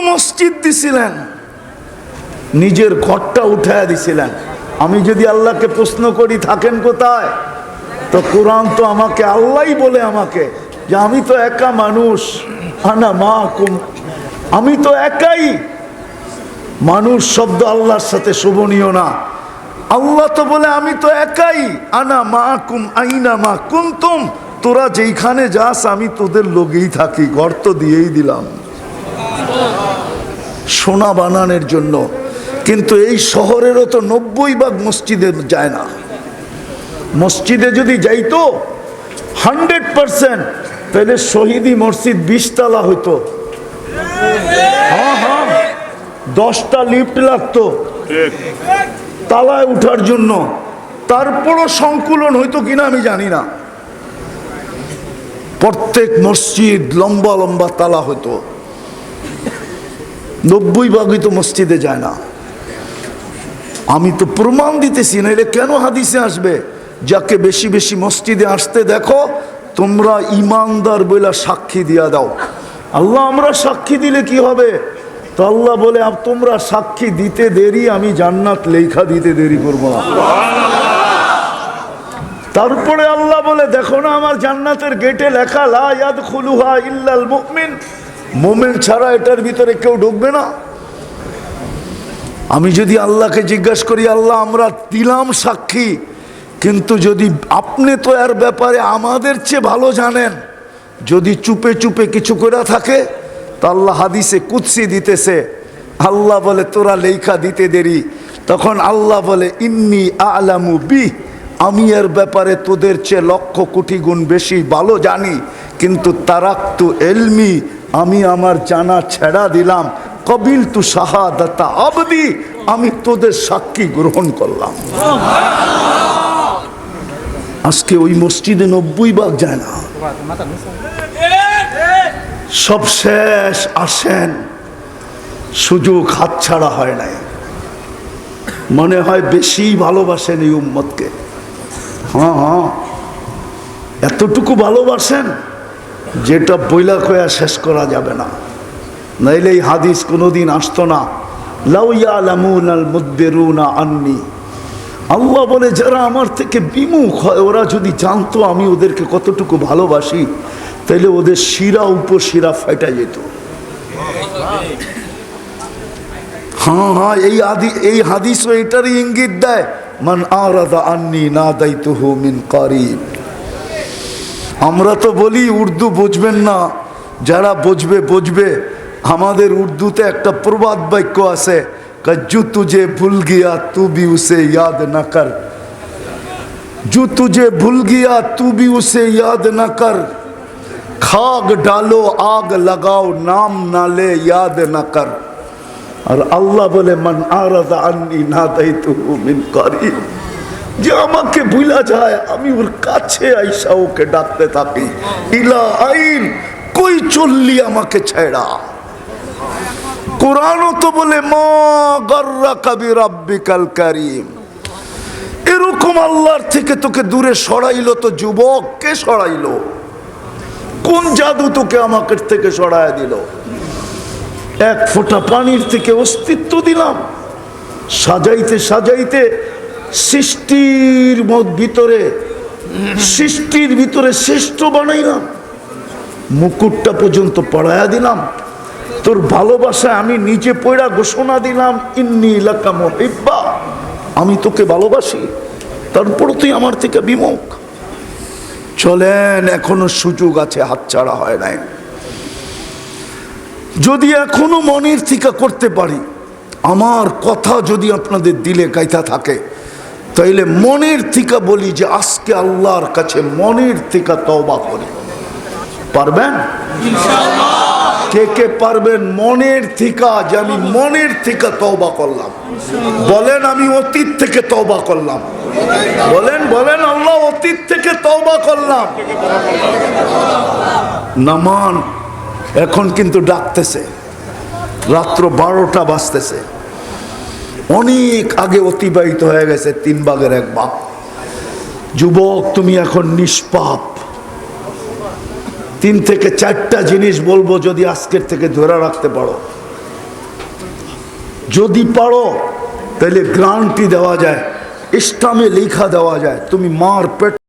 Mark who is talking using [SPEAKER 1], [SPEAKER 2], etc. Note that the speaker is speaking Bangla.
[SPEAKER 1] মসজিদ দিছিলেন। নিজের ঘরটা উঠায় দিছিলেন। আমি যদি আল্লাহকে প্রশ্ন করি, থাকেন কোথায়? তো কোরআন তো আমাকে আল্লাহই বলে আমাকে যে আমি তো একা মানুষ। আনা মা কুম আমি তো একাই। মানুষ শব্দ আল্লাহর সাথে শোভনীয় না। আল্লাহ তো বলে আমি তো একাই। আনা মা কুম আইনা মা কুন্তুম। তোরা যেইখানে যাস, আমি তোদের লোকেই থাকি। ঘর তো দিয়েই দিলাম। সোনা বানানোর জন্য। কিন্তু এই শহরেরও তো নব্বই ভাগ মসজিদে যায় না। মসজিদে যদি যাইতো, হান্ড্রেড পার্সেন্ট, তাহলে শহীদি মসজিদ বিশতলা হইতো। হ্যাঁ হ্যাঁ দশটা লিফট লাগতো তালায় উঠার জন্য। তারপরও সংকুলন হইতো কিনা আমি জানি না। প্রত্যেক মসজিদ লম্বা লম্বা তালা হতো নব্বই ভাগই তো মসজিদে যায় না। আমি তো প্রমাণ দিতেছি না এটা কেন হাদিসে আসবে? যাকে বেশি বেশি মসজিদে আসতে দেখো, তোমরা ইমানদার বইলা সাক্ষী দিয়া দাও। আল্লাহ আমরা সাক্ষী দিলে কি হবে? তো আল্লাহ বলে তোমরা সাক্ষী দিতে দেরি, আমি জান্নাত লেখা দিতে দেরি করব না। তারপরে আল্লাহ বলে, দেখো না, আমার জান্নাতের গেটে লেখা, লা ইয়াদ খুলুহা ইল্লাল মুমিন। মোমেন ছাড়া এটার ভিতরে কেউ ঢুকবে না। আমি যদি আল্লাহকে জিজ্ঞাসা করি, আল্লাহ, আমরা দিলাম সাক্ষী, কিন্তু যদি আপনি তো এর ব্যাপারে আমাদের চেয়ে ভালো জানেন, যদি চুপে চুপে কিছু করে থাকে, তো আল্লাহ হাদিসে কুৎসি দিতেছে। আল্লাহ বলে, তোরা লেখা দিতে দেরি। তখন আল্লাহ বলে, ইন্নি আলামু বি আমি এর ব্যাপারে তোদের চেয়ে লক্ষ কোটি গুণ বেশি ভালো জানি, কিন্তু তারাক্তু এলমি আমি আমার জানা ছেড়া দিলাম। কবিল তু শাহাদাতা আবদি, আমি তোদের সাক্ষী গ্রহণ করলাম। আজকে ওই মসজিদে নব্বই ভাগ যায় না। সব শেষ, আসেন। সুযোগ হাতছাড়া হয় নাই। মনে হয় বেশি ভালোবাসেন এই উম্মতকে। হ্যাঁ হ্যাঁ। এতটুকু ভালোবাসেন? যেটা বইলা কয়া শেষ করা যাবে না। নাইলে এই হাদিস কোনোদিন আসতো না। আন্নি। আল্লাহ বলে, যারা আমার থেকে বিমুখ হয়, ওরা যদি জানতো আমি ওদেরকে কতটুকু ভালোবাসি, তাইলে ওদের শিরা উপশিরা ফাইটা যেত। হ্যাঁ হ্যাঁ এই আদি এই হাদিসও এটারই ইঙ্গিত দেয়, মান আরাদা আন্নি না দায়িত্ব মিন কারিব। আমরা তো বলি উর্দু বুঝবেন না। যারা বুঝবে বুঝবে। আমাদের উর্দুতে একটা প্রবাদ বাক্য আছে জু তুঝে ভুল গিয়া তু উসে ইয়াদ না কর। জু তুঝে ভুল গিয়া তু বি উসে ইয়াদ না কর। খাগ ডালো, আগ লাগাও, নাম নালে ইয়াদ না কর। আর আল্লাহ বলে, মান আরাদা আন্নি না দায়িত্ব মিন করিব যে আমাকে ভুলা যায়, আমি ওর কাছে আইসা ওকে ডাকতে থাকি। ইলা আইন, কই চললি আমাকে ছেড়া? কোরআনও তো বলে এরকম আল্লাহর থেকে তোকে দূরে সরাইলো তো যুবক কে সরাইলো। কোন জাদু তোকে আমাকে থেকে সরায় দিল? এক ফোঁটা পানির থেকে অস্তিত্ব দিলাম। সাজাইতে সাজাইতে সৃষ্টির ভিতরে সৃষ্টির ভিতরে শ্রেষ্ঠ বানাইলাম। মুকুটটা পর্যন্ত পড়ায়া দিলাম। তোর ভালোবাসায় আমি নিজে পড়া ঘোষণা দিলাম, ইন্নি এলাকা মহিব্বা। আমি তোকে ভালোবাসি তারপর তুই আমার থেকে বিমুখ। চলেন, এখনও সুযোগ আছে, হাতছাড়া হয় নাই। যদি এখনও মনের থিকা করতে পারি, আমার কথা যদি আপনাদের দিলে কাইতা থাকে তাইলে মনের থিকা বলি যে আজকে আল্লাহর কাছে মনের থিকা তওবা করি। পারবেন? কে কে পারবেন? মনের থিকা যে আমি মনের থিকা তওবা করলাম। বলেন আমি অতীত থেকে তওবা করলাম। বলেন বলেন আল্লাহ অতীত থেকে তওবা করলাম। নামান এখন কিন্তু ডাকতেছে। রাত্র বারোটা বাজতেছে। অনেক আগে অতিবাহিত হয়ে গেছে তিন ভাগের এক ভাগ যুবক, তুমি এখন নিষ্পাপ। তিন থেকে চারটা জিনিস বলব যদি আজকের থেকে ধরে রাখতে পারো। যদি পারো, তাহলে গ্রান্টি দেওয়া যায় ইস্টামে লেখা দেওয়া যায়, তুমি মার পেট